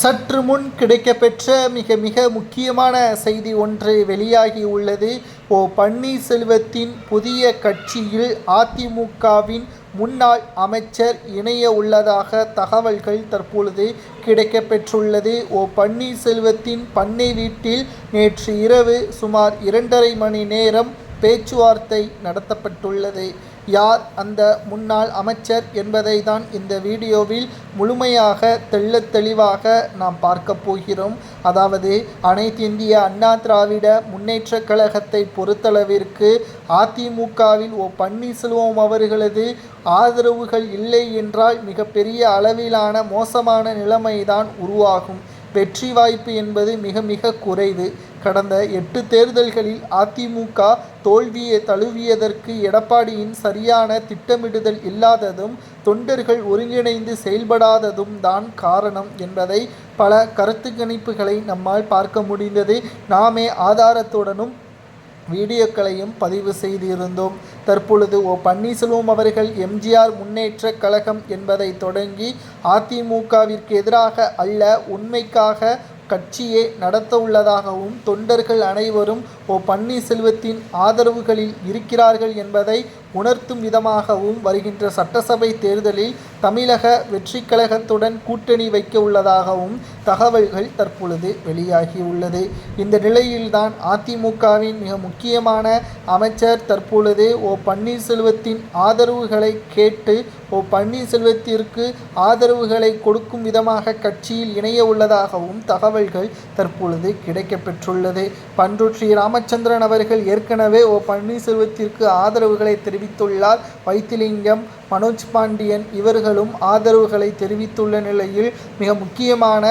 சற்று முன் கிடைக்கப்பெற்ற மிக மிக முக்கியமான செய்தி ஒன்று வெளியாகி உள்ளது. ஓ பன்னீர்செல்வத்தின் புதிய கட்சியில் அதிமுகவின் முன்னாள் அமைச்சர் இணைய உள்ளதாக தகவல்கள் தற்பொழுது கிடைக்கப்பெற்றுள்ளது. ஓ பன்னீர்செல்வத்தின் பண்ணை வீட்டில் நேற்று இரவு சுமார் இரண்டரை மணி நேரம் பேச்சுவார்த்தை நடத்தப்பட்டுள்ளது. யார் அந்த முன்னாள் அமைச்சர் என்பதை தான் இந்த வீடியோவில் முழுமையாக தெள்ளத் தெளிவாக நாம் பார்க்க போகிறோம். அதாவது அனைத்து இந்திய அண்ணா திராவிட முன்னேற்ற கழகத்தை பொறுத்தளவிற்கு அதிமுகவில் ஓ பன்னீர்செல்வம் அவர்களது ஆதரவுகள் இல்லை என்றால் மிகப்பெரிய அளவிலான மோசமான நிலைமைதான் உருவாகும். வெற்றி வாய்ப்பு என்பது மிக மிக குறைவு. கடந்த எட்டு தேர்தல்களில் அதிமுக தோல்வியை தழுவியதற்கு எடப்பாடியின் சரியான திட்டமிடுதல் இல்லாததும் தொண்டர்கள் ஒருங்கிணைந்து செயல்படாததும் தான் காரணம் என்பதை பல கருத்து கணிப்புகளை நம்மால் பார்க்க முடிந்தது. நாமே ஆதாரத்துடனும் வீடியோக்களையும் பதிவு செய்திருந்தோம். தற்பொழுது ஓ பன்னீர்செல்வம் அவர்கள் எம்ஜிஆர் முன்னேற்ற கழகம் என்பதை தொடங்கி அதிமுகவிற்கு எதிராக அல்ல உண்மைக்காக கட்சியை நடத்தவுள்ளதாகவும் தொண்டர்கள் அனைவரும் ஓ பன்னீர்செல்வத்தின் ஆதரவுகளில் இருக்கிறார்கள் என்பதை உணர்த்தும் விதமாகவும் வருகின்ற சட்டசபை தேர்தலில் தமிழக வெற்றி கழகத்துடன் கூட்டணி வைக்க உள்ளதாகவும் தகவல்கள் தற்பொழுது வெளியாகியுள்ளது. இந்த நிலையில்தான் அதிமுகவின் மிக முக்கியமான அமைச்சர் தற்பொழுது ஓ பன்னீர்செல்வத்தின் ஆதரவுகளை கேட்டு ஓ பன்னீர்செல்வத்திற்கு ஆதரவுகளை கொடுக்கும் விதமாக கட்சியில் இணைய உள்ளதாகவும் தகவல்கள் தற்பொழுது கிடைக்கப்பெற்றுள்ளது. பன்ருற்றி ராமச்சந்திரன் அவர்கள் ஏற்கனவே ஓ பன்னீர்செல்வத்திற்கு ஆதரவுகளை தெரிவித்துள்ளார். வைத்திலிங்கம் மனோஜ் பாண்டியன் இவர்களும் ஆதரவுகளை தெரிவித்துள்ள நிலையில் மிக முக்கியமான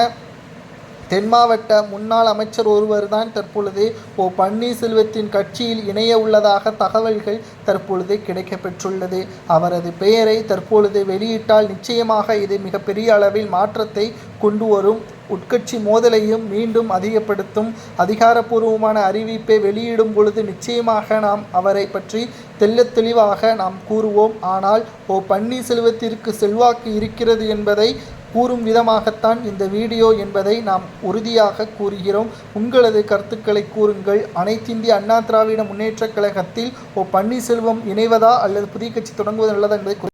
தென் மாவட்ட முன்னாள் அமைச்சர் ஒருவர்தான் தற்பொழுது ஓ பன்னீர்செல்வத்தின் கட்சியில் இணைய உள்ளதாக தகவல்கள் தற்பொழுது கிடைக்கப்பெற்றுள்ளது. அவரது பெயரை தற்பொழுது வெளியிட்டால் நிச்சயமாக இது மிகப்பெரிய அளவில் மாற்றத்தை கொண்டு வரும். உட்கட்சி மோதலையும் மீண்டும் அதிகப்படுத்தும். அதிகாரப்பூர்வமான அறிவிப்பை வெளியிடும் பொழுது நிச்சயமாக நாம் அவரை பற்றி தெள்ளத் தெளிவாக நாம் கூறுவோம். ஆனால் ஓ பன்னீர்செல்வத்திற்கு செல்வாக்கு இருக்கிறது என்பதை கூறும் விதமாகத்தான் இந்த வீடியோ என்பதை நாம் உறுதியாக கூறுகிறோம். உங்களது கருத்துக்களை கூறுங்கள். அனைத்திந்திய அண்ணா திராவிட முன்னேற்றக் கழகத்தில் ஓ பன்னீர்செல்வம் இணைவதா அல்லது புதிய கட்சி தொடங்குவது நல்லதா என்பதை